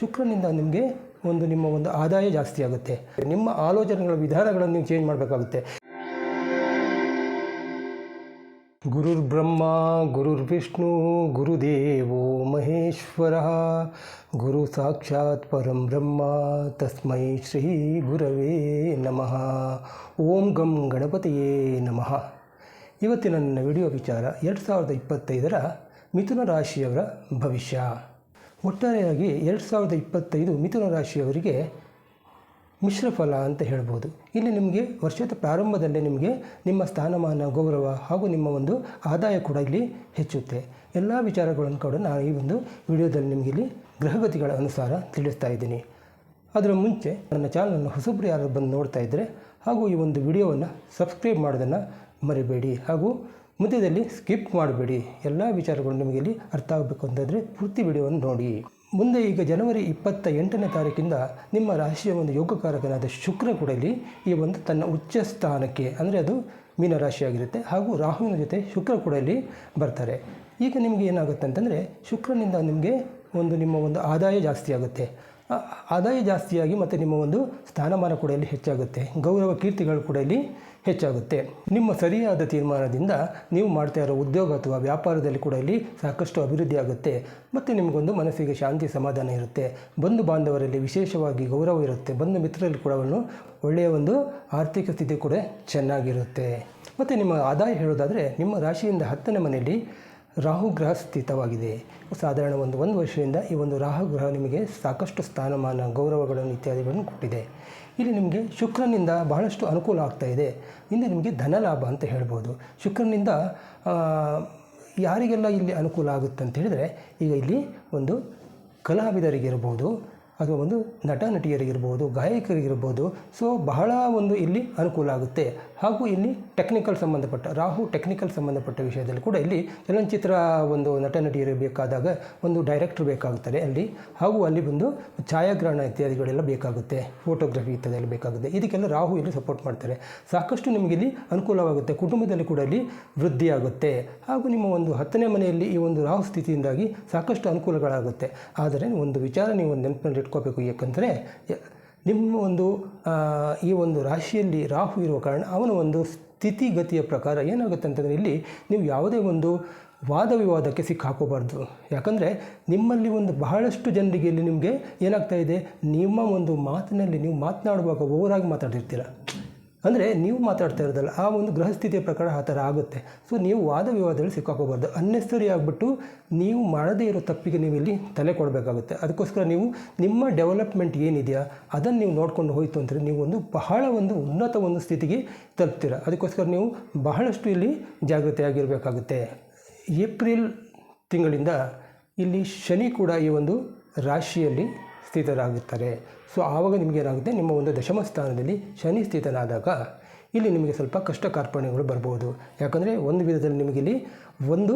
ಶುಕ್ರನಿಂದ ನಿಮಗೆ ಒಂದು ನಿಮ್ಮ ಒಂದು ಆದಾಯ ಜಾಸ್ತಿ ಆಗುತ್ತೆ. ನಿಮ್ಮ ಆಲೋಚನೆಗಳ ವಿಧಾನಗಳನ್ನು ನೀವು ಚೇಂಜ್ ಮಾಡಬೇಕಾಗುತ್ತೆ. ಗುರುರ್ ಬ್ರಹ್ಮ, ಗುರುರ್ ವಿಷ್ಣು, ಗುರುದೇವೋ ಮಹೇಶ್ವರ, ಗುರು ಸಾಕ್ಷಾತ್ ಪರಂ ಬ್ರಹ್ಮ, ತಸ್ಮೈ ಶ್ರೀ ಗುರವೇ ನಮಃ. ಓಂ ಗಂ ಗಣಪತಿಯೇ ನಮಃ. ಇವತ್ತಿನ ನನ್ನ ವಿಡಿಯೋ ವಿಚಾರ ಎರಡು ಸಾವಿರದ ಇಪ್ಪತ್ತೈದರ ಮಿಥುನ ರಾಶಿಯವರ ಭವಿಷ್ಯ. ಒಟ್ಟಾರೆಯಾಗಿ ಎರಡು ಸಾವಿರದ ಇಪ್ಪತ್ತೈದು ಮಿಥುನ ರಾಶಿಯವರಿಗೆ ಮಿಶ್ರ ಫಲ ಅಂತ ಹೇಳ್ಬೋದು. ಇಲ್ಲಿ ನಿಮಗೆ ವರ್ಷದ ಪ್ರಾರಂಭದಲ್ಲೇ ನಿಮಗೆ ನಿಮ್ಮ ಸ್ಥಾನಮಾನ, ಗೌರವ ಹಾಗೂ ನಿಮ್ಮ ಒಂದು ಆದಾಯ ಕೂಡ ಇಲ್ಲಿ ಹೆಚ್ಚುತ್ತೆ. ಎಲ್ಲ ವಿಚಾರಗಳನ್ನು ಕೂಡ ನಾನು ಈ ಒಂದು ವಿಡಿಯೋದಲ್ಲಿ ನಿಮಗೆ ಇಲ್ಲಿ ಗ್ರಹಗತಿಗಳ ಅನುಸಾರ ತಿಳಿಸ್ತಾ ಇದ್ದೀನಿ. ಅದರ ಮುಂಚೆ ನನ್ನ ಚಾನಲನ್ನು ಹೊಸಬ್ರು ಯಾರು ಬಂದು ನೋಡ್ತಾ ಇದ್ದರೆ ಹಾಗೂ ಈ ಒಂದು ವಿಡಿಯೋವನ್ನು ಸಬ್ಸ್ಕ್ರೈಬ್ ಮಾಡೋದನ್ನು ಮರಿಬೇಡಿ ಹಾಗೂ ಮಧ್ಯದಲ್ಲಿ ಸ್ಕಿಪ್ ಮಾಡಬೇಡಿ. ಎಲ್ಲ ವಿಚಾರಗಳು ನಿಮಗೆ ಇಲ್ಲಿ ಅರ್ಥ ಆಗಬೇಕು ಅಂತಂದರೆ ಪೂರ್ತಿ ವಿಡಿಯೋವನ್ನು ನೋಡಿ. ಮುಂದೆ ಈಗ ಜನವರಿ ಇಪ್ಪತ್ತ ಎಂಟನೇ ತಾರೀಕಿಂದ ನಿಮ್ಮ ರಾಶಿಯ ಒಂದು ಯೋಗಕಾರಕನಾದ ಶುಕ್ರ ಕೂಡ ಇಲ್ಲಿ ಈ ಒಂದು ತನ್ನ ಉಚ್ಚ ಸ್ಥಾನಕ್ಕೆ, ಅಂದರೆ ಅದು ಮೀನ ರಾಶಿಯಾಗಿರುತ್ತೆ. ಹಾಗೂ ರಾಹುವಿನ ಜೊತೆ ಶುಕ್ರ ಕೂಡ ಇಲ್ಲಿ ಬರ್ತಾರೆ. ಈಗ ನಿಮಗೆ ಏನಾಗುತ್ತೆ ಅಂತಂದರೆ ಶುಕ್ರನಿಂದ ನಿಮಗೆ ಒಂದು ನಿಮ್ಮ ಒಂದು ಆದಾಯ ಜಾಸ್ತಿ ಆಗುತ್ತೆ. ಆದಾಯ ಜಾಸ್ತಿಯಾಗಿ ಮತ್ತು ನಿಮ್ಮ ಒಂದು ಸ್ಥಾನಮಾನ ಕೂಡ ಇಲ್ಲಿ ಹೆಚ್ಚಾಗುತ್ತೆ. ಗೌರವ ಕೀರ್ತಿಗಳು ಕೂಡ ಇಲ್ಲಿ ಹೆಚ್ಚಾಗುತ್ತೆ. ನಿಮ್ಮ ಸರಿಯಾದ ತೀರ್ಮಾನದಿಂದ ನೀವು ಮಾಡ್ತಾ ಇರೋ ಉದ್ಯೋಗ ಅಥವಾ ವ್ಯಾಪಾರದಲ್ಲಿ ಕೂಡ ಇಲ್ಲಿ ಸಾಕಷ್ಟು ಅಭಿವೃದ್ಧಿ ಆಗುತ್ತೆ. ಮತ್ತು ನಿಮಗೊಂದು ಮನಸ್ಸಿಗೆ ಶಾಂತಿ ಸಮಾಧಾನ ಇರುತ್ತೆ. ಬಂಧು ಬಾಂಧವರಲ್ಲಿ ವಿಶೇಷವಾಗಿ ಗೌರವ ಇರುತ್ತೆ. ಬಂಧು ಮಿತ್ರರಲ್ಲಿ ಕೂಡ ಒಳ್ಳೆಯ ಒಂದು ಆರ್ಥಿಕ ಸ್ಥಿತಿ ಕೂಡ ಚೆನ್ನಾಗಿರುತ್ತೆ. ಮತ್ತು ನಿಮ್ಮ ಆದಾಯ ಹೇಳೋದಾದರೆ ನಿಮ್ಮ ರಾಶಿಯಿಂದ ಹತ್ತನೇ ಮನೆಯಲ್ಲಿ ರಾಹು ಗ್ರಹ ಸ್ಥಿತವಾಗಿದೆ ಸಾಧಾರಣ ಒಂದು ಒಂದು ವರ್ಷದಿಂದ ಈ ಒಂದು ರಾಹು ಗ್ರಹ ನಿಮಗೆ ಸಾಕಷ್ಟು ಸ್ಥಾನಮಾನ, ಗೌರವಗಳನ್ನು, ಇತ್ಯಾದಿಗಳನ್ನು ಕೊಟ್ಟಿದೆ. ಇಲ್ಲಿ ನಿಮಗೆ ಶುಕ್ರನಿಂದ ಬಹಳಷ್ಟು ಅನುಕೂಲ ಆಗ್ತಾ ಇದೆ. ಇಂದ ನಿಮಗೆ ಧನಲಾಭ ಅಂತ ಹೇಳ್ಬೋದು. ಶುಕ್ರನಿಂದ ಯಾರಿಗೆಲ್ಲ ಇಲ್ಲಿ ಅನುಕೂಲ ಆಗುತ್ತೆ ಅಂತ ಹೇಳಿದರೆ, ಈಗ ಇಲ್ಲಿ ಒಂದು ಕಲಾವಿದರಿಗಿರ್ಬೋದು ಅಥವಾ ಒಂದು ನಟ ನಟಿಯರಿಗಿರ್ಬೋದು ಗಾಯಕರಿಗಿರ್ಬೋದು. ಸೊ, ಬಹಳ ಒಂದು ಇಲ್ಲಿ ಅನುಕೂಲ ಆಗುತ್ತೆ. ಹಾಗೂ ಇಲ್ಲಿ ಟೆಕ್ನಿಕಲ್ ಸಂಬಂಧಪಟ್ಟ, ರಾಹು ಟೆಕ್ನಿಕಲ್ ಸಂಬಂಧಪಟ್ಟ ವಿಷಯದಲ್ಲಿ ಕೂಡ ಇಲ್ಲಿ ಚಲನಚಿತ್ರ ಒಂದು ನಟ ನಟಿಯರು ಬೇಕಾದಾಗ ಒಂದು ಡೈರೆಕ್ಟ್ರ್ ಬೇಕಾಗುತ್ತದೆ ಅಲ್ಲಿ. ಹಾಗೂ ಅಲ್ಲಿ ಬಂದು ಛಾಯಾಗ್ರಹಣ ಇತ್ಯಾದಿಗಳೆಲ್ಲ ಬೇಕಾಗುತ್ತೆ ಫೋಟೋಗ್ರಫಿ ಇತ್ಯಾದಿ ಬೇಕಾಗುತ್ತೆ. ಇದಕ್ಕೆಲ್ಲ ರಾಹು ಇಲ್ಲಿ ಸಪೋರ್ಟ್ ಮಾಡ್ತಾರೆ. ಸಾಕಷ್ಟು ನಿಮಗೆ ಇಲ್ಲಿ ಅನುಕೂಲವಾಗುತ್ತೆ. ಕುಟುಂಬದಲ್ಲಿ ಕೂಡ ಇಲ್ಲಿ ವೃದ್ಧಿಯಾಗುತ್ತೆ ಹಾಗೂ ನಿಮ್ಮ ಒಂದು ಹತ್ತನೇ ಮನೆಯಲ್ಲಿ ಈ ಒಂದು ರಾಹು ಸ್ಥಿತಿಯಿಂದಾಗಿ ಸಾಕಷ್ಟು ಅನುಕೂಲಗಳಾಗುತ್ತೆ. ಆದರೆ ಒಂದು ವಿಚಾರ ನೀವು ನೆನಪಿನಲ್ಲಿ ಇಟ್ಕೋಬೇಕು ಯಾಕಂದರೆ ನಿಮ್ಮ ಒಂದು ಈ ಒಂದು ರಾಶಿಯಲ್ಲಿ ರಾಹು ಇರುವ ಕಾರಣ ಅವನ ಒಂದು ಸ್ಥಿತಿಗತಿಯ ಪ್ರಕಾರ ಏನಾಗುತ್ತೆ ಅಂತಂದರೆ ಇಲ್ಲಿ ನೀವು ಯಾವುದೇ ಒಂದು ವಾದ ವಿವಾದಕ್ಕೆ ಸಿಕ್ಕಾಕೋಬಾರ್ದು. ಯಾಕಂದರೆ ನಿಮ್ಮಲ್ಲಿ ಒಂದು ಬಹಳಷ್ಟು ಜನರಿಗೆ ಇಲ್ಲಿ ನಿಮಗೆ ಏನಾಗ್ತಾ ಇದೆ? ನಿಮ್ಮ ಒಂದು ಮಾತಿನಲ್ಲಿ ನೀವು ಮಾತನಾಡುವಾಗ ಓವರಾಗಿ ಮಾತಾಡ್ತಿರ್ತೀರ. ಅಂದರೆ ನೀವು ಮಾತಾಡ್ತಾ ಇರೋದಲ್ಲ, ಆ ಒಂದು ಗೃಹಸ್ಥಿತಿಯ ಪ್ರಕಾರ ಆ ಥರ ಆಗುತ್ತೆ. ಸೊ ನೀವು ವಾದ ವಿವಾದದಲ್ಲಿ ಸಿಕ್ಕಾಕೋಬಾರ್ದು. ಅನ್ನೆಸರಿ ಆಗಿಬಿಟ್ಟು ನೀವು ಮಾಡದೇ ಇರೋ ತಪ್ಪಿಗೆ ನೀವು ಇಲ್ಲಿ ತಲೆ ಕೊಡಬೇಕಾಗುತ್ತೆ. ಅದಕ್ಕೋಸ್ಕರ ನೀವು ನಿಮ್ಮ ಡೆವಲಪ್ಮೆಂಟ್ ಏನಿದೆಯಾ, ಅದನ್ನು ನೀವು ನೋಡ್ಕೊಂಡು ಹೋಯಿತು ಅಂದರೆ ನೀವು ಒಂದು ಬಹಳ ಒಂದು ಉನ್ನತ ಒಂದು ಸ್ಥಿತಿಗೆ ತಲುಪ್ತೀರ. ಅದಕ್ಕೋಸ್ಕರ ನೀವು ಬಹಳಷ್ಟು ಇಲ್ಲಿ ಜಾಗೃತಿಯಾಗಿರಬೇಕಾಗುತ್ತೆ ಏಪ್ರಿಲ್ ತಿಂಗಳಿಂದ ಇಲ್ಲಿ ಶನಿ ಕೂಡ ಈ ಒಂದು ರಾಶಿಯಲ್ಲಿ ಸ್ಥಿತರಾಗುತ್ತಾರೆ. ಸೊ ಆವಾಗ ನಿಮಗೆ ಏನಾಗುತ್ತೆ? ನಿಮ್ಮ ಒಂದು ದಶಮ ಸ್ಥಾನದಲ್ಲಿ ಶನಿ ಸ್ಥಿತನಾದಾಗ ಇಲ್ಲಿ ನಿಮಗೆ ಸ್ವಲ್ಪ ಕಷ್ಟ ಕಾರ್ಪಣ್ಯಗಳು ಬರ್ಬೋದು. ಯಾಕಂದರೆ ಒಂದು ವಿಧದಲ್ಲಿ ನಿಮಗೆ ಇಲ್ಲಿ ಒಂದು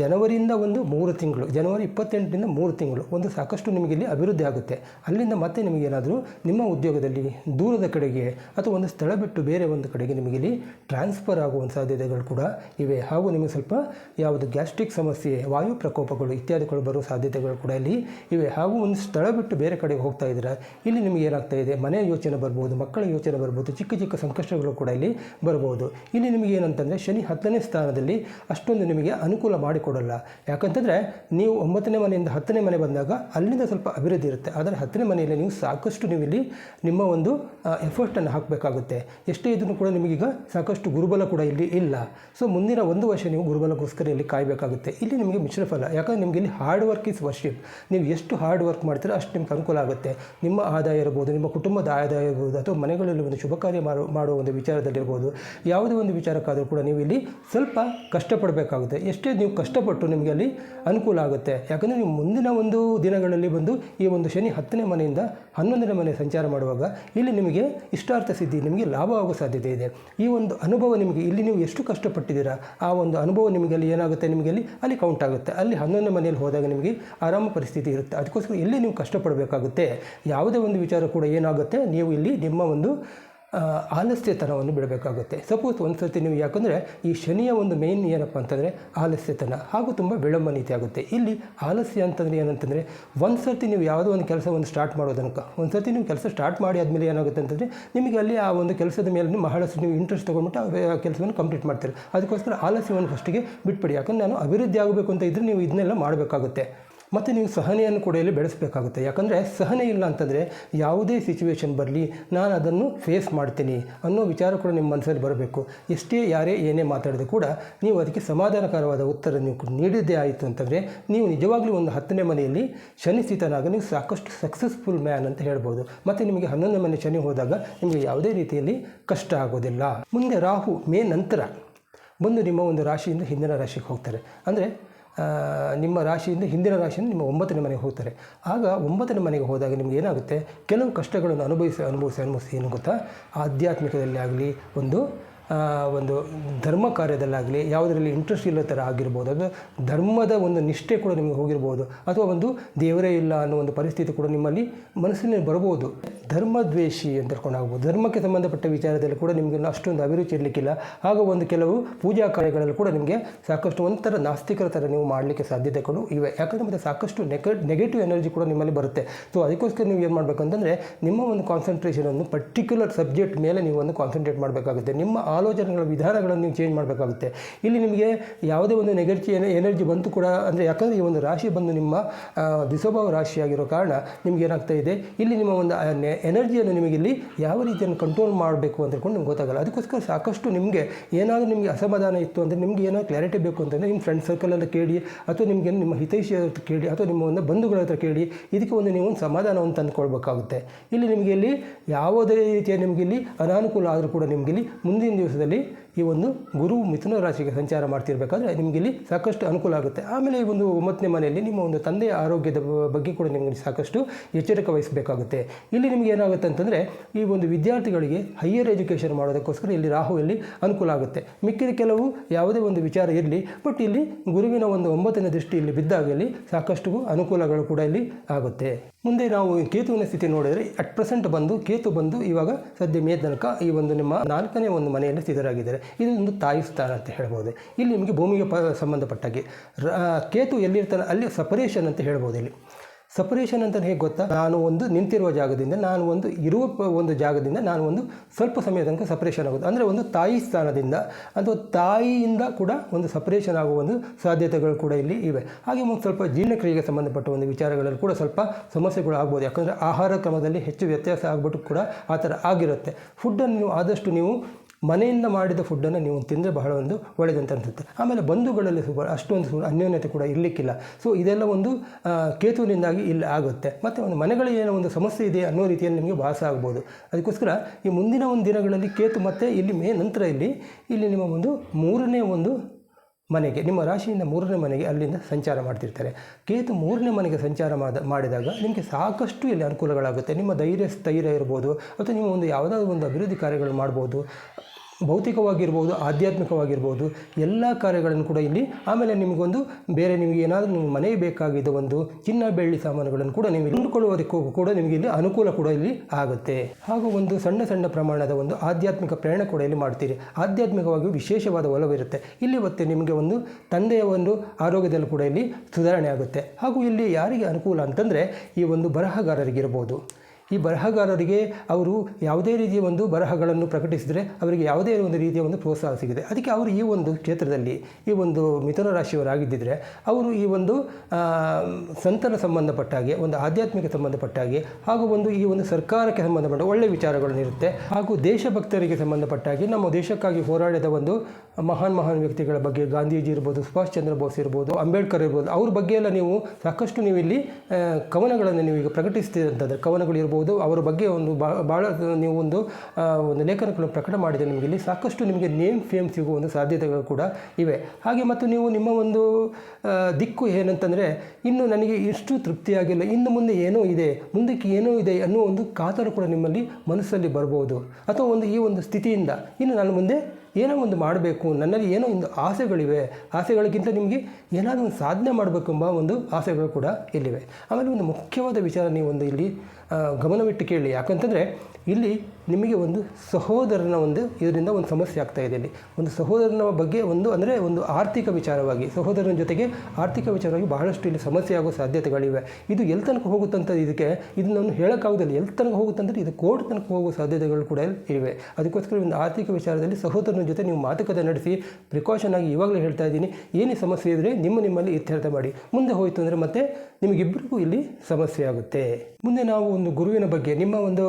ಜನವರಿಯಿಂದ ಒಂದು ಮೂರು ತಿಂಗಳು, ಜನವರಿ ಇಪ್ಪತ್ತೆಂಟರಿಂದ ಮೂರು ತಿಂಗಳು, ಒಂದು ಸಾಕಷ್ಟು ನಿಮಗೆ ಇಲ್ಲಿ ಅಭಿವೃದ್ಧಿ ಆಗುತ್ತೆ. ಅಲ್ಲಿಂದ ಮತ್ತೆ ನಿಮಗೇನಾದರೂ ನಿಮ್ಮ ಉದ್ಯೋಗದಲ್ಲಿ ದೂರದ ಕಡೆಗೆ ಅಥವಾ ಒಂದು ಸ್ಥಳ ಬಿಟ್ಟು ಬೇರೆ ಒಂದು ಕಡೆಗೆ ನಿಮಗೆ ಇಲ್ಲಿ ಟ್ರಾನ್ಸ್ಫರ್ ಆಗುವ ಸಾಧ್ಯತೆಗಳು ಕೂಡ ಇವೆ. ಹಾಗೂ ನಿಮಗೆ ಸ್ವಲ್ಪ ಯಾವುದು ಗ್ಯಾಸ್ಟ್ರಿಕ್ ಸಮಸ್ಯೆ, ವಾಯು ಪ್ರಕೋಪಗಳು ಇತ್ಯಾದಿಗಳು ಬರುವ ಸಾಧ್ಯತೆಗಳು ಕೂಡ ಇಲ್ಲಿ ಇವೆ. ಹಾಗೂ ಒಂದು ಸ್ಥಳ ಬಿಟ್ಟು ಬೇರೆ ಕಡೆಗೆ ಹೋಗ್ತಾ ಇದ್ದೀರಾ, ಇಲ್ಲಿ ನಿಮಗೆ ಏನಾಗ್ತಾ ಇದೆ? ಮನೆಯ ಯೋಚನೆ ಬರ್ಬೋದು, ಮಕ್ಕಳ ಯೋಚನೆ ಬರ್ಬೋದು, ಚಿಕ್ಕ ಚಿಕ್ಕ ಸಂಕಷ್ಟಗಳು ಕೂಡ ಇಲ್ಲಿ ಬರ್ಬೋದು ಇಲ್ಲಿ ನಿಮಗೆ ಏನಂತಂದರೆ, ಶನಿ ಹತ್ತನೇ ಸ್ಥಾನದಲ್ಲಿ ಅಷ್ಟೊಂದು ನಿಮಗೆ ಅನುಕೂಲ ಮಾಡಿಕೊಡಲ್ಲ. ಯಾಕಂತಂದರೆ ನೀವು ಒಂಬತ್ತನೇ ಮನೆಯಿಂದ ಹತ್ತನೇ ಮನೆ ಬಂದಾಗ ಅಲ್ಲಿಂದ ಸ್ವಲ್ಪ ಅಭಿವೃದ್ಧಿ ಇರುತ್ತೆ. ಆದರೆ ಹತ್ತನೇ ಮನೆಯಲ್ಲಿ ನೀವು ಸಾಕಷ್ಟು ನೀವು ಇಲ್ಲಿ ನಿಮ್ಮ ಒಂದು ಎಫರ್ಟನ್ನು ಹಾಕಬೇಕಾಗುತ್ತೆ. ಎಷ್ಟೇ ಇದನ್ನು ಕೂಡ ನಿಮಗೀಗ ಸಾಕಷ್ಟು ಗುರುಬಲ ಕೂಡ ಇಲ್ಲಿ ಇಲ್ಲ. ಸೊ ಮುಂದಿನ ಒಂದು ವರ್ಷ ನೀವು ಗುರುಬಲಗೋಸ್ಕರ ಇಲ್ಲಿ ಕಾಯಬೇಕಾಗುತ್ತೆ. ಇಲ್ಲಿ ನಿಮಗೆ ಮಿಶ್ರ ಫಲ. ಯಾಕಂದರೆ ನಿಮಗೆ ಇಲ್ಲಿ ಹಾರ್ಡ್ ವರ್ಕ್ ಇಸ್ ವರ್ಷಿಪ್ ನೀವು ಎಷ್ಟು ಹಾರ್ಡ್ ವರ್ಕ್ ಮಾಡ್ತೀರೋ ಅಷ್ಟು ನಿಮ್ಗೆ ಅನುಕೂಲ ಆಗುತ್ತೆ. ನಿಮ್ಮ ಆದಾಯ ಇರ್ಬೋದು, ನಿಮ್ಮ ಕುಟುಂಬದ ಆದಾಯ ಇರ್ಬೋದು, ಅಥವಾ ಮನೆಗಳಲ್ಲಿ ಒಂದು ಶುಭ ಕಾರ್ಯ ಮಾಡೋ, ಮಾಡುವ ಒಂದು ವಿಚಾರದಲ್ಲಿರ್ಬೋದು ಯಾವುದೇ ಒಂದು ವಿಚಾರಕ್ಕಾದರೂ ಕೂಡ ನೀವು ಇಲ್ಲಿ ಸ್ವಲ್ಪ ಕಷ್ಟಪಡಬೇಕಾಗುತ್ತೆ. ಎಷ್ಟೇ ನೀವು ಕಷ್ಟಪಟ್ಟು ನಿಮಗೆ ಅಲ್ಲಿ ಅನುಕೂಲ ಆಗುತ್ತೆ. ಯಾಕಂದರೆ ನೀವು ಮುಂದಿನ ಒಂದು ದಿನಗಳಲ್ಲಿ ಬಂದು ಈ ಒಂದು ಶನಿ ಹತ್ತನೇ ಮನೆಯಿಂದ ಹನ್ನೊಂದನೇ ಮನೆ ಸಂಚಾರ ಮಾಡುವಾಗ ಇಲ್ಲಿ ನಿಮಗೆ ಇಷ್ಟಾರ್ಥ ಸಿದ್ಧಿ, ನಿಮಗೆ ಲಾಭ ಆಗೋ ಸಾಧ್ಯತೆ ಇದೆ. ಈ ಒಂದು ಅನುಭವ ನಿಮಗೆ, ಇಲ್ಲಿ ನೀವು ಎಷ್ಟು ಕಷ್ಟಪಟ್ಟಿದ್ದೀರಾ, ಆ ಒಂದು ಅನುಭವ ನಿಮಗೆ ಅಲ್ಲಿ ಏನಾಗುತ್ತೆ, ನಿಮಗೆ ಅಲ್ಲಿ ಅಲ್ಲಿ ಕೌಂಟ್ ಆಗುತ್ತೆ. ಅಲ್ಲಿ ಹನ್ನೊಂದನೇ ಮನೆಯಲ್ಲಿ ಹೋದಾಗ ನಿಮಗೆ ಆರಾಮ ಪರಿಸ್ಥಿತಿ ಇರುತ್ತೆ. ಅದಕ್ಕೋಸ್ಕರ ಇಲ್ಲಿ ನೀವು ಕಷ್ಟಪಡಬೇಕಾಗುತ್ತೆ. ಯಾವುದೇ ಒಂದು ವಿಚಾರ ಕೂಡ ಏನಾಗುತ್ತೆ, ನೀವು ಇಲ್ಲಿ ನಿಮ್ಮ ಒಂದು ಆಲಸ್ಯತನವನ್ನು ಬಿಡಬೇಕಾಗುತ್ತೆ. ಸಪೋಸ್ ಒಂದು ಸರ್ತಿ ನೀವು ಯಾಕಂದರೆ ಈ ಶನಿಯ ಒಂದು ಮೇನ್ ಏನಪ್ಪ ಅಂತಂದರೆ ಆಲಸ್ಯತನ ಹಾಗೂ ತುಂಬ ವಿಳಂಬನೀತಿ ಆಗುತ್ತೆ. ಇಲ್ಲಿ ಆಲಸ್ಯ ಅಂತಂದರೆ ಏನಂತಂದರೆ ಒಂದು ಸರ್ತಿ ನೀವು ಯಾವುದೋ ಒಂದು ಕೆಲಸವನ್ನು ಸ್ಟಾರ್ಟ್ ಮಾಡೋದನಕ ಒಂದು ಸರ್ತಿ ನೀವು ಕೆಲಸ ಸ್ಟಾರ್ಟ್ ಮಾಡಿ ಆದಮೇಲೆ ಏನಾಗುತ್ತೆ ಅಂತಂದರೆ ನಿಮಗೆ ಅಲ್ಲಿ ಆ ಒಂದು ಕೆಲಸದ ಮೇಲೆ ಬಹಳಷ್ಟು ನೀವು ಇಂಟ್ರೆಸ್ಟ್ ತೊಗೊಂಡ್ಬಿಟ್ಟು ಆ ಕೆಲಸವನ್ನು ಕಂಪ್ಲೀಟ್ ಮಾಡ್ತೀರಿ. ಅದಕ್ಕೋಸ್ಕರ ಆಲಸ್ಯವನ್ನು ಫಸ್ಟಿಗೆ ಬಿಟ್ಬಿಡಿ. ಯಾಕಂದರೆ ನಾನು ಅಭಿವೃದ್ಧಿ ಆಗಬೇಕು ಅಂತ ಇದ್ದರೆ ನೀವು ಇದನ್ನೆಲ್ಲ ಮಾಡಬೇಕಾಗುತ್ತೆ. ಮತ್ತು ನೀವು ಸಹನೆಯನ್ನು ಕೂಡ ಇಲ್ಲಿ ಬೆಳೆಸಬೇಕಾಗುತ್ತೆ. ಯಾಕಂದರೆ ಸಹನೆ ಇಲ್ಲ ಅಂತಂದರೆ ಯಾವುದೇ ಸಿಚುವೇಶನ್ ಬರಲಿ ನಾನು ಅದನ್ನು ಫೇಸ್ ಮಾಡ್ತೀನಿ ಅನ್ನೋ ವಿಚಾರ ಕೂಡ ನಿಮ್ಮ ಮನಸ್ಸಲ್ಲಿ ಬರಬೇಕು. ಎಷ್ಟೇ ಯಾರೇ ಏನೇ ಮಾತಾಡಿದ್ರು ಕೂಡ ನೀವು ಅದಕ್ಕೆ ಸಮಾಧಾನಕರವಾದ ಉತ್ತರ ನೀವು ನೀಡಿದ್ದೇ ಆಯಿತು ಅಂತಂದರೆ ನೀವು ನಿಜವಾಗಲೂ ಒಂದು ಹತ್ತನೇ ಮನೆಯಲ್ಲಿ ಶನಿ ಸ್ಥಿತನಾಗ ನೀವು ಸಾಕಷ್ಟು ಸಕ್ಸಸ್ಫುಲ್ ಮ್ಯಾನ್ ಅಂತ ಹೇಳ್ಬೋದು. ಮತ್ತು ನಿಮಗೆ ಹನ್ನೊಂದನೇ ಮನೆ ಶನಿ ಹೋದಾಗ ನಿಮಗೆ ಯಾವುದೇ ರೀತಿಯಲ್ಲಿ ಕಷ್ಟ ಆಗೋದಿಲ್ಲ. ಮುಂದೆ ರಾಹು ಮೇ ನಂತರ ಬಂದು ನಿಮ್ಮ ಒಂದು ರಾಶಿಯಿಂದ ಹಿಂದಿನ ರಾಶಿಗೆ ಹೋಗ್ತಾರೆ. ಅಂದರೆ ನಿಮ್ಮ ರಾಶಿಯಿಂದ ಹಿಂದಿನ ರಾಶಿಯಿಂದ ನಿಮ್ಮ ಒಂಬತ್ತನೇ ಮನೆಗೆ ಹೋಗ್ತಾರೆ. ಆಗ ಒಂಬತ್ತನೇ ಮನೆಗೆ ಹೋದಾಗ ನಿಮ್ಗೆ ಏನಾಗುತ್ತೆ? ಕೆಲವು ಕಷ್ಟಗಳನ್ನು ಅನುಭವಿಸಿ ಅನುಭವಿಸಿ ಅನುಭವಿಸಿ ಏನು ಗೊತ್ತಾ? ಆಧ್ಯಾತ್ಮಿಕದಲ್ಲಿ ಆಗಲಿ, ಒಂದು ಒಂದು ಧರ್ಮ ಕಾರ್ಯದಲ್ಲಾಗಲಿ ಯಾವುದರಲ್ಲಿ ಇಂಟ್ರೆಸ್ಟ್ ಇಲ್ಲ ಥರ ಆಗಿರ್ಬೋದು. ಅದು ಧರ್ಮದ ಒಂದು ನಿಷ್ಠೆ ಕೂಡ ನಿಮಗೆ ಹೋಗಿರ್ಬೋದು. ಅಥವಾ ಒಂದು ದೇವರೇ ಇಲ್ಲ ಅನ್ನೋ ಒಂದು ಪರಿಸ್ಥಿತಿ ಕೂಡ ನಿಮ್ಮಲ್ಲಿ ಮನಸ್ಸಿನಲ್ಲಿ ಬರ್ಬೋದು. ಧರ್ಮದ್ವೇಷಿ ಅಂತ ತಿಳ್ಕೊಂಡಾಗ್ಬೋದು ಧರ್ಮಕ್ಕೆ ಸಂಬಂಧಪಟ್ಟ ವಿಚಾರದಲ್ಲಿ ಕೂಡ ನಿಮಗೆ ಅಷ್ಟೊಂದು ಅಭಿರುಚಿ ಇರಲಿಕ್ಕಿಲ್ಲ. ಹಾಗೂ ಒಂದು ಕೆಲವು ಪೂಜಾ ಕಾರ್ಯಗಳಲ್ಲಿ ಕೂಡ ನಿಮಗೆ ಸಾಕಷ್ಟು ಒಂಥರ ನಾಸ್ತಿಕರ ಥರ ನೀವು ಮಾಡಲಿಕ್ಕೆ ಸಾಧ್ಯತೆಗಳು ಇವೆ. ಯಾಕಂದರೆ ಮತ್ತು ಸಾಕಷ್ಟು ನೆಗ ನೆಗೆಟಿವ್ ಎನರ್ಜಿ ಕೂಡ ನಿಮ್ಮಲ್ಲಿ ಬರುತ್ತೆ. ಸೊ ಅದಕ್ಕೋಸ್ಕರ ನೀವು ಏನು ಮಾಡಬೇಕಂತಂದರೆ ನಿಮ್ಮ ಒಂದು ಕಾನ್ಸಂಟ್ರೇಷನನ್ನು ಪರ್ಟಿಕ್ಯುಲರ್ ಸಬ್ಜೆಕ್ಟ್ ಮೇಲೆ ನೀವು ಒಂದು ಕಾನ್ಸಂಟ್ರೇಟ್ ಮಾಡಬೇಕಾಗುತ್ತೆ. ನಿಮ್ಮ ಆಲೋಚನೆಗಳ ವಿಧಾನಗಳನ್ನು ನೀವು ಚೇಂಜ್ ಮಾಡಬೇಕಾಗುತ್ತೆ. ಇಲ್ಲಿ ನಿಮಗೆ ಯಾವುದೇ ಒಂದು ನೆಗೆಟಿವ್ ಎನರ್ಜಿ ಬಂತು ಕೂಡ, ಅಂದರೆ ಯಾಕಂದರೆ ಈ ಒಂದು ರಾಶಿ ಬಂದು ನಿಮ್ಮ ದಿಸೋಭಾವ ರಾಶಿಯಾಗಿರೋ ಕಾರಣ ನಿಮ್ಗೆ ಏನಾಗ್ತಾ ಇದೆ? ಇಲ್ಲಿ ನಿಮ್ಮ ಒಂದು ಎನರ್ಜಿಯನ್ನು ನಿಮಗೆ ಇಲ್ಲಿ ಯಾವ ರೀತಿಯನ್ನು ಕಂಟ್ರೋಲ್ ಮಾಡಬೇಕು ಅಂತ ಹೇಳ್ಕೊಂಡು ನಿಮ್ಗೆ ಗೊತ್ತಾಗಲ್ಲ. ಅದಕ್ಕೋಸ್ಕರ ಸಾಕಷ್ಟು ನಿಮಗೆ ಏನಾದರೂ ನಿಮಗೆ ಅಸಮಾಧಾನ ಇತ್ತು ಅಂದರೆ ನಿಮಗೆ ಏನೋ ಕ್ಲಾರಿಟಿ ಬೇಕು ಅಂತಂದರೆ ನಿಮ್ಮ ಫ್ರೆಂಡ್ ಸರ್ಕಲಲ್ಲಿ ಕೇಳಿ, ಅಥವಾ ನಿಮಗೆ ನಿಮ್ಮ ಹಿತೈಷಿಯ ಹತ್ರ ಕೇಳಿ, ಅಥವಾ ನಿಮ್ಮ ಒಂದು ಬಂಧುಗಳ ಹತ್ರ ಕೇಳಿ, ಇದಕ್ಕೆ ಒಂದು ನೀವು ಒಂದು ಸಮಾಧಾನವನ್ನು ತಂದುಕೊಳ್ಬೇಕಾಗುತ್ತೆ. ಇಲ್ಲಿ ನಿಮಗೆ ಇಲ್ಲಿ ಯಾವುದೇ ರೀತಿಯ ನಿಮಗೆ ಇಲ್ಲಿ ಅನಾನುಕೂಲ ಆದರೂ ಕೂಡ ನಿಮಗೆ ಇಲ್ಲಿ ಮುಂದಿನ விஷயத்துலேயே ಈ ಒಂದು ಗುರು ಮಿಥುನ ರಾಶಿಗೆ ಸಂಚಾರ ಮಾಡ್ತಿರ್ಬೇಕಾದ್ರೆ ನಿಮಗೆ ಇಲ್ಲಿ ಸಾಕಷ್ಟು ಅನುಕೂಲ ಆಗುತ್ತೆ. ಆಮೇಲೆ ಈ ಒಂದು ಒಂಬತ್ತನೇ ಮನೆಯಲ್ಲಿ ನಿಮ್ಮ ಒಂದು ತಂದೆಯ ಆರೋಗ್ಯದ ಬಗ್ಗೆ ಕೂಡ ನಿಮಗೆ ಸಾಕಷ್ಟು ಎಚ್ಚರಿಕೆ ವಹಿಸಬೇಕಾಗುತ್ತೆ. ಇಲ್ಲಿ ನಿಮಗೆ ಏನಾಗುತ್ತೆ ಅಂತಂದರೆ ಈ ಒಂದು ವಿದ್ಯಾರ್ಥಿಗಳಿಗೆ ಹೈಯರ್ ಎಜುಕೇಷನ್ ಮಾಡೋದಕ್ಕೋಸ್ಕರ ಇಲ್ಲಿ ರಾಹು ಇಲ್ಲಿ ಅನುಕೂಲ ಆಗುತ್ತೆ. ಮಿಕ್ಕಿದ ಕೆಲವು ಯಾವುದೇ ಒಂದು ವಿಚಾರ ಇರಲಿ ಬಟ್ ಇಲ್ಲಿ ಗುರುವಿನ ಒಂದು ಒಂಬತ್ತನೇ ದೃಷ್ಟಿ ಇಲ್ಲಿ ಬಿದ್ದಾಗ ಇಲ್ಲಿ ಸಾಕಷ್ಟು ಅನುಕೂಲಗಳು ಕೂಡ ಇಲ್ಲಿ ಆಗುತ್ತೆ. ಮುಂದೆ ನಾವು ಕೇತುವಿನ ಸ್ಥಿತಿ ನೋಡಿದರೆ ಅಟ್ ಪ್ರೆಸೆಂಟ್ ಬಂದು, ಕೇತು ಬಂದು ಇವಾಗ ಸದ್ಯ ಮೇ ತನಕ ಈ ಒಂದು ನಿಮ್ಮ ನಾಲ್ಕನೇ ಒಂದು ಮನೆಯಲ್ಲಿ ಸ್ಥಿತರಾಗಿದ್ದಾರೆ. ಇದು ಒಂದು ತಾಯಿ ಸ್ಥಾನ ಅಂತ ಹೇಳ್ಬೋದು. ಇಲ್ಲಿ ನಿಮಗೆ ಭೂಮಿಗೆ ಪ ಸಂಬಂಧಪಟ್ಟಾಗಿ ಕೇತು ಎಲ್ಲಿರ್ತಾನೆ ಅಲ್ಲಿ ಸಪರೇಷನ್ ಅಂತ ಹೇಳ್ಬೋದು ಇಲ್ಲಿ. ಸಪರೇಷನ್ ಅಂತ ಹೇಗೆ ಗೊತ್ತಾ? ನಾನು ಒಂದು ನಿಂತಿರುವ ಜಾಗದಿಂದ ನಾನು ಒಂದು ಇರುವ ಒಂದು ಜಾಗದಿಂದ ನಾನು ಒಂದು ಸ್ವಲ್ಪ ಸಮಯ ತನಕ ಸಪರೇಷನ್ ಆಗೋದು. ಅಂದರೆ ಒಂದು ತಾಯಿ ಸ್ಥಾನದಿಂದ, ಅಥವಾ ತಾಯಿಯಿಂದ ಕೂಡ ಒಂದು ಸಪರೇಷನ್ ಆಗುವ ಒಂದು ಸಾಧ್ಯತೆಗಳು ಕೂಡ ಇಲ್ಲಿ ಇವೆ. ಹಾಗೆ ಒಂದು ಸ್ವಲ್ಪ ಜೀರ್ಣಕ್ರಿಯೆಗೆ ಸಂಬಂಧಪಟ್ಟ ಒಂದು ವಿಚಾರಗಳಲ್ಲಿ ಕೂಡ ಸ್ವಲ್ಪ ಸಮಸ್ಯೆಗಳು ಆಗ್ಬೋದು. ಯಾಕಂದರೆ ಆಹಾರ ಕ್ರಮದಲ್ಲಿ ಹೆಚ್ಚು ವ್ಯತ್ಯಾಸ ಆಗ್ಬಿಟ್ಟು ಕೂಡ ಆ ಥರ ಆಗಿರುತ್ತೆ. ಫುಡ್ಡನ್ನು ನೀವು ಆದಷ್ಟು ನೀವು ಮನೆಯಿಂದ ಮಾಡಿದ ಫುಡ್ಡನ್ನು ನೀವು ತಿಂದರೆ ಬಹಳ ಒಂದು ಒಳ್ಳೆಯದಂತ ಅನಿಸುತ್ತೆ. ಆಮೇಲೆ ಬಂಧುಗಳಲ್ಲಿ ಅಷ್ಟೊಂದು ಅನ್ಯೋನ್ಯತೆ ಕೂಡ ಇರಲಿಕ್ಕಿಲ್ಲ. ಸೊ ಇದೆಲ್ಲ ಒಂದು ಕೇತುವಿನಿಂದಾಗಿ ಇಲ್ಲಿ ಆಗುತ್ತೆ. ಮತ್ತು ಒಂದು ಮನೆಗಳಿಗೆ ಏನೋ ಒಂದು ಸಮಸ್ಯೆ ಇದೆ ಅನ್ನೋ ರೀತಿಯಲ್ಲಿ ನಿಮಗೆ ಭಾಸ ಆಗ್ಬೋದು. ಅದಕ್ಕೋಸ್ಕರ ಈ ಮುಂದಿನ ಒಂದು ದಿನಗಳಲ್ಲಿ ಕೇತು ಮತ್ತು ಇಲ್ಲಿ ಮೇ ನಂತರ ಇಲ್ಲಿ ಇಲ್ಲಿ ನಿಮ್ಮ ಒಂದು ಮೂರನೇ ಒಂದು ಮನೆಗೆ, ನಿಮ್ಮ ರಾಶಿಯಿಂದ ಮೂರನೇ ಮನೆಗೆ ಅಲ್ಲಿಂದ ಸಂಚಾರ ಮಾಡ್ತಿರ್ತಾರೆ. ಕೇತು ಮೂರನೇ ಮನೆಗೆ ಸಂಚಾರ ಮಾಡಿದಾಗ ನಿಮಗೆ ಸಾಕಷ್ಟು ಇಲ್ಲಿ ಅನುಕೂಲಗಳಾಗುತ್ತೆ. ನಿಮ್ಮ ಧೈರ್ಯ ಸ್ಥೈರ್ಯ ಇರ್ಬೋದು. ಅಥವಾ ನೀವು ಒಂದು ಯಾವುದಾದ್ರು ಒಂದು ಅಭಿವೃದ್ಧಿ ಕಾರ್ಯಗಳು ಮಾಡ್ಬೋದು. ಭೌತಿಕವಾಗಿರ್ಬೋದು, ಆಧ್ಯಾತ್ಮಿಕವಾಗಿರ್ಬೋದು, ಎಲ್ಲ ಕಾರ್ಯಗಳನ್ನು ಕೂಡ ಇಲ್ಲಿ ಆಮೇಲೆ ನಿಮಗೊಂದು ಬೇರೆ ನಿಮಗೆ ಏನಾದರೂ ನಿಮ್ಮ ಮನೆಗೆ ಬೇಕಾಗಿದ್ದ ಒಂದು ಚಿನ್ನ, ಬೆಳ್ಳಿ ಸಾಮಾನುಗಳನ್ನು ಕೂಡ ನೀವು ಕೊಂಡುಕೊಳ್ಳುವುದಕ್ಕೂ ಕೂಡ ನಿಮಗೆ ಇಲ್ಲಿ ಅನುಕೂಲ ಕೂಡ ಇಲ್ಲಿ ಆಗುತ್ತೆ. ಹಾಗೂ ಒಂದು ಸಣ್ಣ ಸಣ್ಣ ಪ್ರಮಾಣದ ಒಂದು ಆಧ್ಯಾತ್ಮಿಕ ಪ್ರಯಾಣ ಕೂಡ ಇಲ್ಲಿ ಮಾಡ್ತೀರಿ. ಆಧ್ಯಾತ್ಮಿಕವಾಗಿ ವಿಶೇಷವಾದ ಒಲವಿರುತ್ತೆ ಇಲ್ಲಿ ಮತ್ತೆ ನಿಮಗೆ ಒಂದು ತಂದೆಯ ಒಂದು ಆರೋಗ್ಯದಲ್ಲಿ ಕೂಡ ಇಲ್ಲಿ ಸುಧಾರಣೆ ಆಗುತ್ತೆ. ಹಾಗೂ ಇಲ್ಲಿ ಯಾರಿಗೆ ಅನುಕೂಲ ಅಂತಂದರೆ ಈ ಒಂದು ಬರಹಗಾರರಿಗಿರ್ಬೋದು. ಈ ಬರಹಗಾರರಿಗೆ ಅವರು ಯಾವುದೇ ರೀತಿಯ ಒಂದು ಬರಹಗಳನ್ನು ಪ್ರಕಟಿಸಿದರೆ ಅವರಿಗೆ ಯಾವುದೇ ಒಂದು ರೀತಿಯ ಒಂದು ಪ್ರೋತ್ಸಾಹ ಸಿಗಿದೆ ಅದಕ್ಕೆ ಅವರು ಈ ಒಂದು ಕ್ಷೇತ್ರದಲ್ಲಿ ಈ ಒಂದು ಮಿಥುನ ರಾಶಿಯವರಾಗಿದ್ದರೆ ಅವರು ಈ ಒಂದು ಸಂತರ ಸಂತನ ಸಂಬಂಧಪಟ್ಟ ಹಾಗೆ, ಒಂದು ಆಧ್ಯಾತ್ಮಿಕ ಸಂಬಂಧಪಟ್ಟ ಹಾಗೆ ಒಂದು ಈ ಒಂದು ಸರ್ಕಾರಕ್ಕೆ ಸಂಬಂಧಪಟ್ಟ ಒಳ್ಳೆಯ ವಿಚಾರಗಳನ್ನಿರುತ್ತೆ ಹಾಗೂ ದೇಶಭಕ್ತರಿಗೆ ಸಂಬಂಧಪಟ್ಟಾಗಿ ನಮ್ಮ ದೇಶಕ್ಕಾಗಿ ಹೋರಾಡಿದ ಒಂದು ಮಹಾನ್ ಮಹಾನ್ ವ್ಯಕ್ತಿಗಳ ಬಗ್ಗೆ ಗಾಂಧೀಜಿ ಇರ್ಬೋದು, ಸುಭಾಷ್ ಚಂದ್ರ ಬೋಸ್ ಇರ್ಬೋದು, ಅಂಬೇಡ್ಕರ್ ಇರ್ಬೋದು, ಅವ್ರ ಬಗ್ಗೆ ಎಲ್ಲ ನೀವು ಸಾಕಷ್ಟು ನೀವು ಇಲ್ಲಿ ಕವನಗಳನ್ನು ನೀವು ಈಗ ಪ್ರಕಟಿಸ್ತೀರಿ ಅಂತಂದರೆ, ಕವನಗಳು ಇರ್ಬೋದು ಅವರ ಬಗ್ಗೆ ಒಂದು ಭಾಳ ನೀವು ಒಂದು ಒಂದು ಲೇಖನಗಳನ್ನು ಪ್ರಕಟ ಮಾಡಿದರೆ ನಿಮಗೆ ಇಲ್ಲಿ ಸಾಕಷ್ಟು ನಿಮಗೆ ನೇಮ್, ಫೇಮ್ ಸಿಗುವ ಒಂದು ಸಾಧ್ಯತೆಗಳು ಕೂಡ ಇವೆ. ಹಾಗೆ ಮತ್ತು ನೀವು ನಿಮ್ಮ ಒಂದು ದಿಕ್ಕು ಏನಂತಂದರೆ, ಇನ್ನು ನನಗೆ ಇಷ್ಟು ತೃಪ್ತಿಯಾಗಿಲ್ಲ ಇನ್ನು ಮುಂದೆ ಏನೋ ಇದೆ, ಮುಂದಕ್ಕೆ ಏನೋ ಇದೆ ಅನ್ನೋ ಒಂದು ಕಾತರ ಕೂಡ ನಿಮ್ಮಲ್ಲಿ ಮನಸ್ಸಲ್ಲಿ ಬರ್ಬೋದು. ಅಥವಾ ಒಂದು ಈ ಒಂದು ಸ್ಥಿತಿಯಿಂದ ಇನ್ನು ನಾನು ಮುಂದೆ ಏನೋ ಒಂದು ಮಾಡಬೇಕು, ನನ್ನಲ್ಲಿ ಏನೋ ಒಂದು ಆಸೆಗಳಿವೆ, ಆಸೆಗಳಿಗಿಂತ ನಿಮಗೆ ಏನಾದರೂ ಒಂದು ಸಾಧನೆ ಮಾಡಬೇಕೆಂಬ ಒಂದು ಆಸೆಗಳು ಕೂಡ ಇಲ್ಲಿವೆ. ಆಮೇಲೆ ಒಂದು ಮುಖ್ಯವಾದ ವಿಚಾರ ನೀವು ಒಂದು ಇಲ್ಲಿ ಗಮನವಿಟ್ಟು ಕೇಳಿ. ಯಾಕಂತಂದರೆ ಇಲ್ಲಿ ನಿಮಗೆ ಒಂದು ಸಹೋದರನ ಒಂದು ಇದರಿಂದ ಒಂದು ಸಮಸ್ಯೆ ಆಗ್ತಾ ಇದೆ ಇಲ್ಲಿ. ಒಂದು ಸಹೋದರನ ಬಗ್ಗೆ ಒಂದು ಅಂದರೆ ಒಂದು ಆರ್ಥಿಕ ವಿಚಾರವಾಗಿ, ಸಹೋದರನ ಜೊತೆಗೆ ಆರ್ಥಿಕ ವಿಚಾರವಾಗಿ ಬಹಳಷ್ಟು ಇಲ್ಲಿ ಸಮಸ್ಯೆ ಆಗೋ ಸಾಧ್ಯತೆಗಳಿವೆ. ಇದು ಎಲ್ಲಿ ತನಕ ಹೋಗುತ್ತಂತ ಇದಕ್ಕೆ ಇದನ್ನು ಹೇಳೋಕ್ಕಾಗೋದಿಲ್ಲ. ಎಲ್ಲಿ ತನಕ ಹೋಗುತ್ತಂದರೆ ಇದು ಕೋರ್ಟ್ ತನಕ ಹೋಗುವ ಸಾಧ್ಯತೆಗಳು ಕೂಡ ಇವೆ. ಅದಕ್ಕೋಸ್ಕರ ಒಂದು ಆರ್ಥಿಕ ವಿಚಾರದಲ್ಲಿ ಸಹೋದರನ ಜೊತೆ ನೀವು ಮಾತುಕತೆ ನಡೆಸಿ ಪ್ರಿಕಾಷನ್ ಆಗಿ ಇವಾಗಲೇ ಹೇಳ್ತಾ ಇದ್ದೀನಿ. ಏನೇ ಸಮಸ್ಯೆ ಇದ್ದರೆ ನಿಮ್ಮ ನಿಮ್ಮಲ್ಲಿ ಇತ್ಯರ್ಥ ಮಾಡಿ. ಮುಂದೆ ಹೋಯಿತು ಅಂದರೆ ಮತ್ತೆ ನಿಮಗಿಬ್ಬರಿಗೂ ಇಲ್ಲಿ ಸಮಸ್ಯೆ ಆಗುತ್ತೆ. ಮುಂದೆ ನಾವು ಒಂದು ಗುರುವಿನ ಬಗ್ಗೆ, ನಿಮ್ಮ ಒಂದು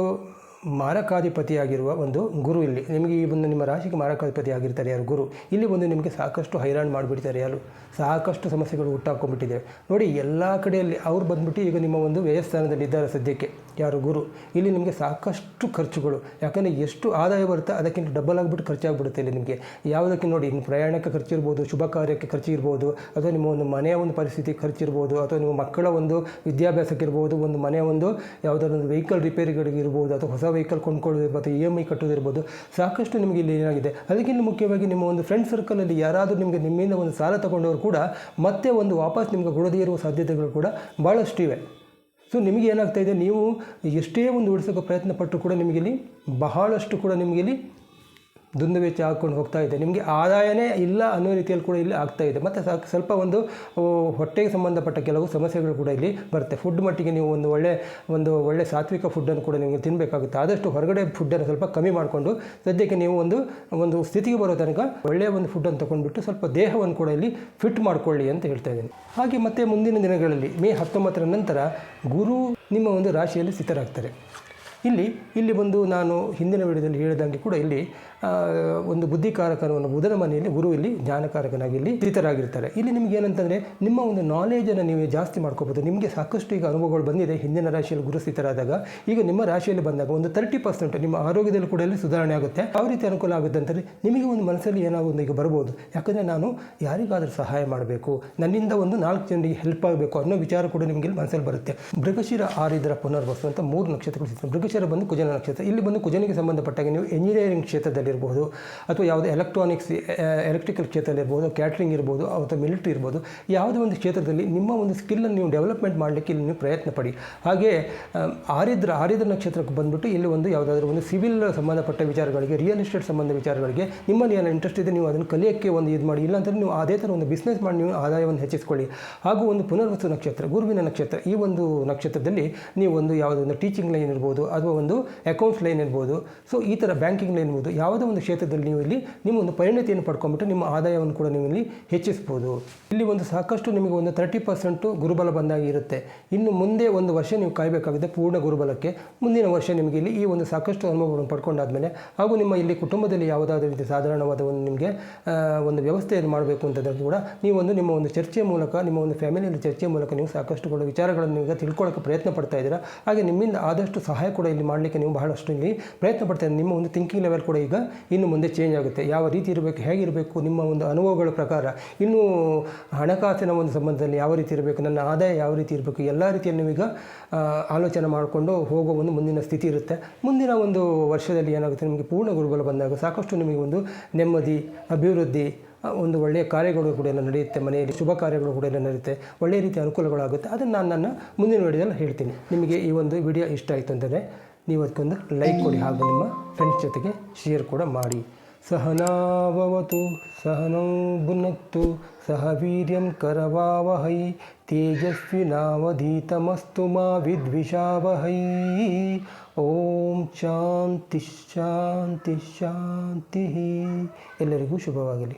ಮಾರಕಾಧಿಪತಿಯಾಗಿರುವ ಒಂದು ಗುರು ಇಲ್ಲಿ. ನಿಮಗೆ ಈ ಒಂದು ನಿಮ್ಮ ರಾಶಿಗೆ ಮಾರಕಾಧಿಪತಿ ಆಗಿರ್ತಾರೆ ಯಾರು? ಗುರು. ಇಲ್ಲಿ ಒಂದು ನಿಮಗೆ ಸಾಕಷ್ಟು ಹೈರಾಣ್ ಮಾಡಿಬಿಡ್ತಾರೆ ಯಾರು? ಸಾಕಷ್ಟು ಸಮಸ್ಯೆಗಳು ಹುಟ್ಟಾಕೊಂಡ್ಬಿಟ್ಟಿದೆ ನೋಡಿ, ಎಲ್ಲ ಕಡೆಯಲ್ಲಿ ಅವ್ರು ಬಂದ್ಬಿಟ್ಟು ಈಗ ನಿಮ್ಮ ಒಂದು ವ್ಯಯಸ್ಥಾನದಲ್ಲಿ ಇದ್ದಾರೆ ಸದ್ಯಕ್ಕೆ. ಯಾರು ಗುರು? ಇಲ್ಲಿ ನಿಮಗೆ ಸಾಕಷ್ಟು ಖರ್ಚುಗಳು. ಯಾಕಂದರೆ ಎಷ್ಟು ಆದಾಯ ಬರುತ್ತೆ, ಅದಕ್ಕಿಂತ ಡಬಲ್ ಆಗಿಬಿಟ್ಟು ಖರ್ಚಾಗ್ಬಿಡುತ್ತೆ ಇಲ್ಲಿ ನಿಮಗೆ. ಯಾವುದಕ್ಕೆ ನೋಡಿ ನಿಮ್ಮ ಪ್ರಯಾಣಕ್ಕೆ ಖರ್ಚಿರ್ಬೋದು, ಶುಭ ಕಾರ್ಯಕ್ಕೆ ಖರ್ಚಿರ್ಬೋದು, ಅಥವಾ ನಿಮ್ಮ ಒಂದು ಮನೆಯ ಒಂದು ಪರಿಸ್ಥಿತಿ ಖರ್ಚಿರ್ಬೋದು, ಅಥವಾ ನಿಮ್ಮ ಮಕ್ಕಳ ಒಂದು ವಿದ್ಯಾಭ್ಯಾಸಕ್ಕಿರ್ಬೋದು, ಒಂದು ಮನೆಯ ಒಂದು ಯಾವುದಾದ್ರು ಒಂದು ವೆಹಿಕಲ್ ರಿಪೇರಿಗಳಿಗಿರ್ಬೋದು ಅಥವಾ ಹೊಸ ವೆಹಿಕಲ್ ಕೊಂಡ್ಕೊಳ್ಳೋದು ಮತ್ತು ಇ ಎಂ ಐ ಕಟ್ಟೋದಿರ್ಬೋದು, ಸಾಕಷ್ಟು ನಿಮಗೆ ಇಲ್ಲಿ ಏನಾಗಿದೆ. ಅದಕ್ಕಿಂತ ಮುಖ್ಯವಾಗಿ ನಿಮ್ಮ ಒಂದು ಫ್ರೆಂಡ್ ಸರ್ಕಲಲ್ಲಿ ಯಾರಾದರೂ ನಿಮಗೆ ನಿಮ್ಮಿಂದ ಒಂದು ಸಾಲ ತಗೊಂಡವರು ಕೂಡ ಮತ್ತೆ ಒಂದು ವಾಪಸ್ ನಿಮಗೆ ಕೊಡದೇ ಇರುವ ಸಾಧ್ಯತೆಗಳು ಕೂಡ ಭಾಳಷ್ಟು ಇವೆ. ಸೊ ನಿಮಗೆ ಏನಾಗ್ತಾ ಇದೆ? ನೀವು ಎಷ್ಟೇ ಒಂದು ಉಳಿಸೋಕೆ ಪ್ರಯತ್ನ ಪಟ್ಟರು ಕೂಡ ನಿಮಗಿಲ್ಲಿ ಬಹಳಷ್ಟು ಕೂಡ ನಿಮಗಿಲ್ಲಿ ದುಂದು ವೆಚ್ಚ ಹಾಕ್ಕೊಂಡು ಹೋಗ್ತಾ ಇದೆ ನಿಮಗೆ ಆದಾಯನೇ ಇಲ್ಲ ಅನ್ನೋ ರೀತಿಯಲ್ಲಿ ಕೂಡ ಇಲ್ಲಿ ಆಗ್ತಾ ಇದೆ. ಮತ್ತು ಸ್ವಲ್ಪ ಒಂದು ಹೊಟ್ಟೆಗೆ ಸಂಬಂಧಪಟ್ಟ ಕೆಲವು ಸಮಸ್ಯೆಗಳು ಕೂಡ ಇಲ್ಲಿ ಬರುತ್ತೆ. ಫುಡ್ ಮಟ್ಟಿಗೆ ನೀವು ಒಂದು ಒಳ್ಳೆ ಒಂದು ಒಳ್ಳೆ ಸಾತ್ವಿಕ ಫುಡ್ಡನ್ನು ಕೂಡ ನಿಮಗೆ ತಿನ್ನಬೇಕಾಗುತ್ತೆ ಆದಷ್ಟು ಹೊರಗಡೆ ಫುಡ್ಡನ್ನು ಸ್ವಲ್ಪ ಕಮ್ಮಿ ಮಾಡಿಕೊಂಡು, ಸದ್ಯಕ್ಕೆ ನೀವು ಒಂದು ಒಂದು ಸ್ಥಿತಿಗೆ ಬರೋ ತನಕ ಒಳ್ಳೆಯ ಒಂದು ಫುಡ್ಡನ್ನು ತೊಗೊಂಡ್ಬಿಟ್ಟು ಸ್ವಲ್ಪ ದೇಹವನ್ನು ಕೂಡ ಇಲ್ಲಿ ಫಿಟ್ ಮಾಡಿಕೊಳ್ಳಿ ಅಂತ ಹೇಳ್ತಾ ಇದ್ದೀನಿ. ಹಾಗೆ ಮತ್ತೆ ಮುಂದಿನ ದಿನಗಳಲ್ಲಿ ಮೇ ಹತ್ತೊಂಬತ್ತರ ನಂತರ ಗುರು ನಿಮ್ಮ ಒಂದು ರಾಶಿಯಲ್ಲಿ ಸ್ಥಿತರಾಗ್ತಾರೆ. ಇಲ್ಲಿ ಇಲ್ಲಿ ಬಂದು ನಾನು ಹಿಂದಿನ ವಿಡಿಯೋದಲ್ಲಿ ಹೇಳಿದಂಗೆ ಕೂಡ ಇಲ್ಲಿ ಒಂದು ಬುದ್ಧಿಕಾರಕನವನ್ನು ಬುಧನ ಮನೆಯಲ್ಲಿ ಗುರು ಇಲ್ಲಿ ಜ್ಞಾನಕಾರಕನಾಗಿ ಇಲ್ಲಿ ಸ್ಥಿತರಾಗಿರ್ತಾರೆ ಇಲ್ಲಿ ನಿಮ್ಗೆ ಏನಂತಂದರೆ, ನಿಮ್ಮ ಒಂದು ನಾಲೆಜನ್ನು ನೀವು ಜಾಸ್ತಿ ಮಾಡ್ಕೋಬೋದು ನಿಮಗೆ ಸಾಕಷ್ಟು ಈಗ ಅನುಭವಗಳು ಬಂದಿದೆ ಹಿಂದಿನ ರಾಶಿಯಲ್ಲಿ ಗುರು ಸ್ಥಿತರಾದಾಗ. ಈಗ ನಿಮ್ಮ ರಾಶಿಯಲ್ಲಿ ಬಂದಾಗ ಒಂದು ತರ್ಟಿ ಪರ್ಸೆಂಟ್ ನಿಮ್ಮ ಆರೋಗ್ಯದಲ್ಲಿ ಕೂಡ ಇಲ್ಲಿ ಸುಧಾರಣೆ ಆಗುತ್ತೆ. ಯಾವ ರೀತಿ ಅನುಕೂಲ ಆಗುತ್ತೆ ಅಂತಂದರೆ, ನಿಮಗೆ ಒಂದು ಮನಸ್ಸಲ್ಲಿ ಏನೋ ಒಂದು ಈಗ ಬರ್ಬೋದು. ಯಾಕಂದರೆ ನಾನು ಯಾರಿಗಾದರೂ ಸಹಾಯ ಮಾಡಬೇಕು, ನನ್ನಿಂದ ಒಂದು ನಾಲ್ಕು ಜನರಿಗೆ ಹೆಲ್ಪ್ ಆಗಬೇಕು ಅನ್ನೋ ವಿಚಾರ ಕೂಡ ನಿಮಗೆ ಮನಸ್ಸಲ್ಲಿ ಬರುತ್ತೆ. ಮೃಗಶಿರ ಆರಿದ್ರ ಪುನರ್ವಸು ಅಂತ ಮೂರು ನಕ್ಷತ್ರಗಳು ಸಿಗ್ತವೆ. ಮೃಗಶಿರ ಬಂದು ಕುಜನ ನಕ್ಷತ್ರ ಇಲ್ಲಿ ಬಂದು ಕುಜನಿಗೆ ಸಂಬಂಧಪಟ್ಟಾಗ ನೀವು ಎಂಜಿನಿಯರಿಂಗ್ ಕ್ಷೇತ್ರದಲ್ಲಿರ್ಬೋದು ಅಥವಾ ಯಾವುದೇ ಎಲೆಕ್ಟ್ರಾನಿಕ್ಸ್ ಎಲೆಕ್ಟ್ರಿಕಲ್ ಕ್ಷೇತ್ರದಲ್ಲಿರ್ಬೋದು ಕ್ಯಾಟ್ರಿಂಗ್ ಇರ್ಬೋದು, ಅಥವಾ ಮಿಲಿಟ್ರಿ ಇರ್ಬೋದು, ಯಾವುದೇ ಒಂದು ಕ್ಷೇತ್ರದಲ್ಲಿ ನಿಮ್ಮ ಒಂದು ಸ್ಕಿಲ್ಲನ್ನು ನೀವು ಡೆವಲಪ್ಮೆಂಟ್ ಮಾಡಲಿಕ್ಕೆ ಇಲ್ಲಿ ನೀವು ಪ್ರಯತ್ನ ಪಡಿ. ಹಾಗೆ ಆರಿದ್ರ ಆರಿದ್ರ ನಕ್ಷತ್ರಕ್ಕೆ ಬಂದುಬಿಟ್ಟು ಇಲ್ಲಿ ಒಂದು ಯಾವುದಾದ್ರೂ ಒಂದು ಸಿವಿಲ್ ಸಂಬಂಧಪಟ್ಟ ವಿಚಾರಗಳಿಗೆ ರಿಯಲ್ ಎಸ್ಟೇಟ್ ಸಂಬಂಧ ವಿಚಾರಗಳಿಗೆ ನಿಮ್ಮಲ್ಲಿ ಏನೋ ಇಂಟ್ರೆಸ್ಟ್ ಇದೆ, ನೀವು ಅದನ್ನು ಕಲಿಯೋಕ್ಕೆ ಒಂದು ಇದು ಮಾಡಿ ಇಲ್ಲಾಂತಂದ್ರೆ ನೀವು ಅದೇ ಥರ ಒಂದು ಬಿಸ್ನೆಸ್ ಮಾಡಿ ನೀವು ಆದಾಯವನ್ನು ಹೆಚ್ಚಿಸಿಕೊಳ್ಳಿ. ಹಾಗೂ ಒಂದು ಪುನರ್ವಸು ನಕ್ಷತ್ರ, ಗುರುವಿನ ನಕ್ಷತ್ರ, ಈ ಒಂದು ನಕ್ಷತ್ರದಲ್ಲಿ ನೀವು ಒಂದು ಯಾವುದೋ ಒಂದು ಟೀಚಿಂಗ್ ಲೈನ್ ಇರ್ಬೋದು ಅಥವಾ ಒಂದು ಅಕೌಂಟ್ಸ್ ಲೈನ್ ಇರ್ಬೋದು. ಸೊ ಈ ಥರ ಬ್ಯಾಂಕಿಂಗ್ ಲೈನ್ ಇರ್ಬೋದು. ಯಾವುದೇ ಒಂದು ಕ್ಷೇತ್ರದಲ್ಲಿ ನೀವು ಇಲ್ಲಿ ನಿಮ್ಮ ಒಂದು ಪರಿಣತಿಯನ್ನು ಪಡ್ಕೊಂಬಿಟ್ಟು ನಿಮ್ಮ ಆದಾಯವನ್ನು ಕೂಡ ನೀವು ಇಲ್ಲಿ ಹೆಚ್ಚಿಸ್ಬೋದು. ಇಲ್ಲಿ ಒಂದು ಸಾಕಷ್ಟು ನಿಮಗೆ ಒಂದು ತರ್ಟಿ ಪರ್ಸೆಂಟು ಗುರುಬಲ ಬಂದಾಗ ಇರುತ್ತೆ. ಇನ್ನು ಮುಂದೆ ಒಂದು ವರ್ಷ ನೀವು ಕಾಯಬೇಕಾಗುತ್ತೆ ಪೂರ್ಣ ಗುರುಬಲಕ್ಕೆ. ಮುಂದಿನ ವರ್ಷ ನಿಮಗೆ ಇಲ್ಲಿ ಈ ಒಂದು ಸಾಕಷ್ಟು ಅನುಭವವನ್ನು ಪಡ್ಕೊಂಡಾದ್ಮೇಲೆ ಹಾಗೂ ನಿಮ್ಮ ಇಲ್ಲಿ ಕುಟುಂಬದಲ್ಲಿ ಯಾವುದಾದ್ರೂ ರೀತಿ ಸಾಧಾರಣವಾದ ಒಂದು ನಿಮಗೆ ಒಂದು ವ್ಯವಸ್ಥೆಯನ್ನು ಮಾಡಬೇಕು ಅಂತಂದ್ರೆ ಕೂಡ ನೀವು ಒಂದು ನಿಮ್ಮ ಒಂದು ಚರ್ಚೆ ಮೂಲಕ, ನಿಮ್ಮ ಒಂದು ಫ್ಯಾಮಿಲಿಯಲ್ಲಿ ಚರ್ಚೆ ಮೂಲಕ ನೀವು ಸಾಕಷ್ಟು ಕೂಡ ವಿಚಾರಗಳನ್ನು ಈಗ ತಿಳ್ಕೊಳ್ಳೋಕ್ಕೆ ಪ್ರಯತ್ನ ಪಡ್ತಾ ಇದ್ದೀರಾ. ಹಾಗೆ ನಿಮ್ಮಿಂದ ಆದಷ್ಟು ಸಹಾಯ ಕೂಡ ಇಲ್ಲಿ ಮಾಡಲಿಕ್ಕೆ ನೀವು ಬಹಳಷ್ಟು ಇಲ್ಲಿ ಪ್ರಯತ್ನ ಪಡ್ತೇನೆ. ನಿಮ್ಮ ಒಂದು ಥಿಂಕಿಂಗ್ ಲೆವೆಲ್ ಕೂಡ ಈಗ ಇನ್ನು ಮುಂದೆ ಚೇಂಜ್ ಆಗುತ್ತೆ. ಯಾವ ರೀತಿ ಇರಬೇಕು ಹೇಗಿರಬೇಕು ನಿಮ್ಮ ಒಂದು ಅನುಭವಗಳ ಪ್ರಕಾರ. ಇನ್ನು ಹಣಕಾಸಿನ ಒಂದು ಸಂಬಂಧದಲ್ಲಿ ಯಾವ ರೀತಿ ಇರಬೇಕು, ನನ್ನ ಆದಾಯ ಯಾವ ರೀತಿ ಇರಬೇಕು, ಎಲ್ಲ ರೀತಿಯನ್ನು ಈಗ ಆಲೋಚನೆ ಮಾಡಿಕೊಂಡು ಹೋಗೋ ಒಂದು ಮುಂದಿನ ಸ್ಥಿತಿ ಇರುತ್ತೆ. ಮುಂದಿನ ಒಂದು ವರ್ಷದಲ್ಲಿ ಏನಾಗುತ್ತೆ? ನಿಮಗೆ ಪೂರ್ಣ ಗುರುಬಲ ಬಂದಾಗ ಸಾಕಷ್ಟು ನಿಮಗೆ ಒಂದು ನೆಮ್ಮದಿ, ಅಭಿವೃದ್ಧಿ ಒಂದು ಒಳ್ಳೆಯ ಕಾರ್ಯಗಳು ಕೂಡ ನಡೆಯುತ್ತೆ ಮನೆಯಲ್ಲಿ, ಶುಭ ಕಾರ್ಯಗಳು ಕೂಡ ನಡೆಯುತ್ತೆ, ಒಳ್ಳೆಯ ರೀತಿಯ ಅನುಕೂಲಗಳಾಗುತ್ತೆ. ಅದನ್ನು ನಾನು ನನ್ನ ಮುಂದಿನ ವಿಡಿಯೋದಲ್ಲಿ ಹೇಳ್ತೀನಿ. ನಿಮಗೆ ಈ ಒಂದು ವಿಡಿಯೋ ಇಷ್ಟ ಆಯಿತು ಅಂದರೆ ನೀವು ಅದಕ್ಕೊಂದು ಲೈಕ್ ಕೊಡಿ, ಹಾಗೂ ನಿಮ್ಮ ಫ್ರೆಂಡ್ಸ್ ಜೊತೆಗೆ ಶೇರ್ ಕೂಡ ಮಾಡಿ. ಸಹನಾವವತು, ಸಹನೋ ಭುನಕ್ತು ಸಹ ವೀರ್ಯಂ ಕರವಾವಹೈ ತೇಜಸ್ವಿನಾವಧೀತಮಸ್ತು ಮಾ ವಿದ್ವಿಷಾವಹೈ. ಓಂ ಶಾಂತಿ ಶಾಂತಿ ಶಾಂತಿ. ಎಲ್ಲರಿಗೂ ಶುಭವಾಗಲಿ.